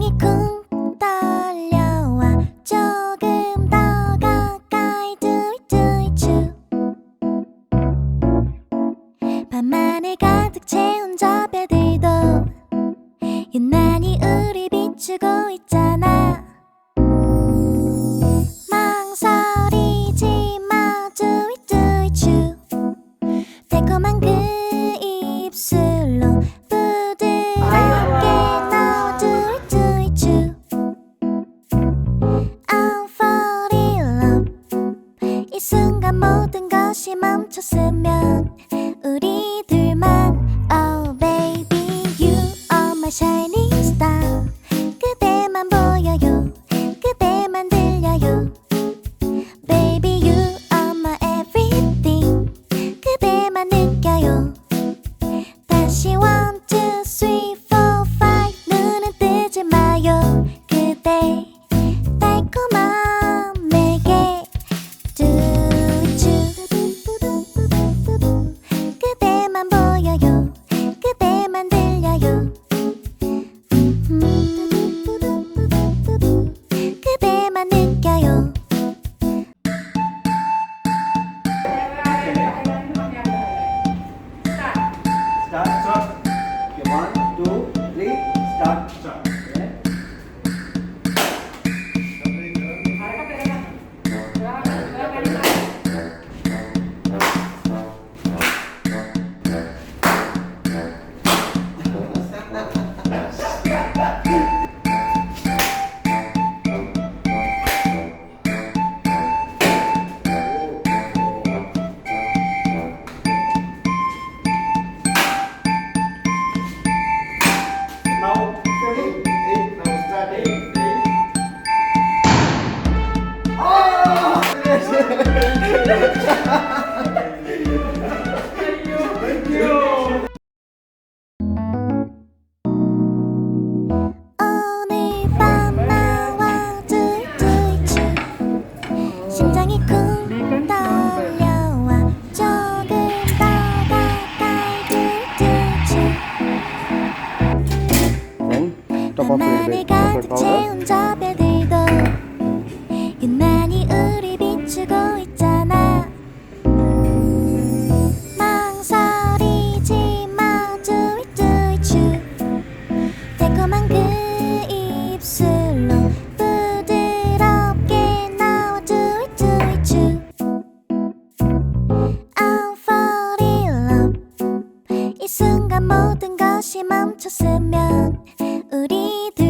심장이 쿵 떨려와. 조금 더 가까이 두이두이추 밤하늘 가득 채운 저 별들도 유난히 우리 비추고 있잖아. 망설이지 마. 두이두이추 달콤한 그 것이 멈췄으면 우리 둘만 Oh baby you are my shining time. Bit 가득. 채운 저 별들도 유난히 우리 비추고 있잖아 망설이지 마 두이두이추 달콤한 그 입술로 부드럽게 나와 두이두이추 I'm fall in love 이 순간 모든 것이 멈췄으면 우리 둘